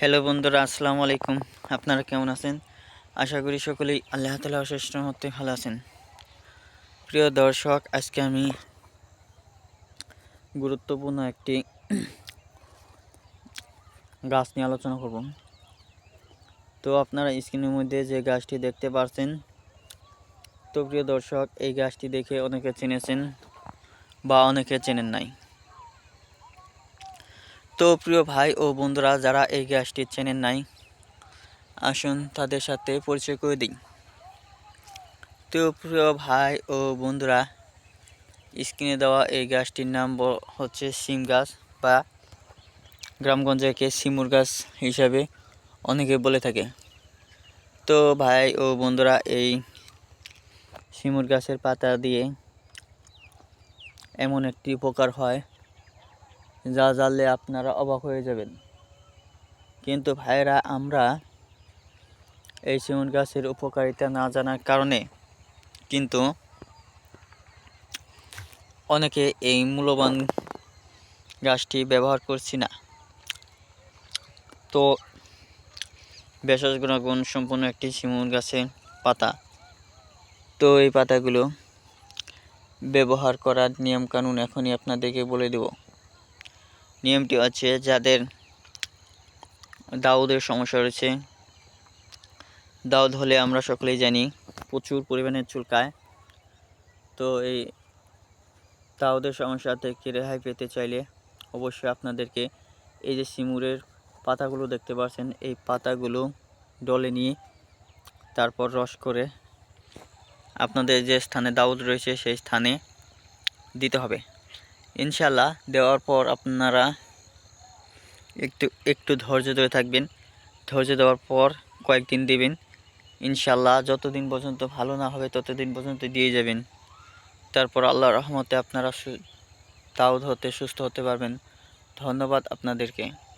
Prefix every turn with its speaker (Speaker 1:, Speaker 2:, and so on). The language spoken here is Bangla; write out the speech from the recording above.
Speaker 1: হ্যালো বন্ধুরা, আসসালামু আলাইকুম। আপনারা কেমন আছেন? আশা করি সকলেই আল্লাহ তালা অশেষ মতে ভালো আছেন। প্রিয় দর্শক, আজকে আমি গুরুত্বপূর্ণ একটি গাছ নিয়ে আলোচনা করব। তো আপনারা স্ক্রিনের মধ্যে যে গাছটি দেখতে পাচ্ছেন তো প্রিয় দর্শক, এই গাছটি দেখে অনেকে চিনেছেন বা অনেকে চেনেন নাই। তো প্রিয় ভাই ও বন্ধুরা, যারা এই গ্যাসটি চেনেন নাই, আসুন তাদের সাথে পরিচয় করে দিই। তো প্রিয় ভাই ও বন্ধুরা, স্ক্রিনে দেওয়া এই গাছটির নাম হচ্ছে সিম গাছ বা গ্রামগঞ্জে একে সিমুর গাছ হিসাবে অনেকে বলে থাকে। তো ভাই ও বন্ধুরা, এই সিমুর গাছের পাতা দিয়ে এমন একটি উপকার হয় যা জানলে আপনারা অবাক হয়ে যাবেন। কিন্তু ভাইরা আমরা এই শিমুল গাছের উপকারিতা না জানার কারণে কিন্তু অনেকে এই মূল্যবান গাছটি ব্যবহার করছি না। তো ভেষজ গুণাগুণ সম্পন্ন একটি শিমুল গাছের পাতা। তো এই পাতাগুলো ব্যবহার করার নিয়মকানুন এখনই আপনাদেরকে বলে দেব। নিয়মটি আছে যাদের দাউদের সমস্যা রয়েছে। দাউদ হলে আমরা সকলেই জানি প্রচুর পরিমাণে চুলকায়। তো এই দাউদের সমস্যা থেকে রেহাই পেতে চাইলে অবশ্যই আপনাদেরকে এই যে সিমুরের পাতাগুলো দেখতে পাচ্ছেন, এই পাতাগুলো ডলে নিয়ে তারপর রস করে আপনাদের যে স্থানে দাউদ রয়েছে সেই স্থানে দিতে হবে। ইনশাল্লাহ দেওয়ার পর আপনারা একটু একটু ধৈর্য ধরে থাকবেন। ধৈর্য দেওয়ার পর কয়েকদিন দিবেন। ইনশাল্লাহ যতদিন পর্যন্ত ভালো না হবে ততদিন পর্যন্ত দিয়ে যাবেন। তারপর আল্লাহর রহমতে আপনারা তাও ধরতে সুস্থ হতে পারবেন। ধন্যবাদ আপনাদেরকে।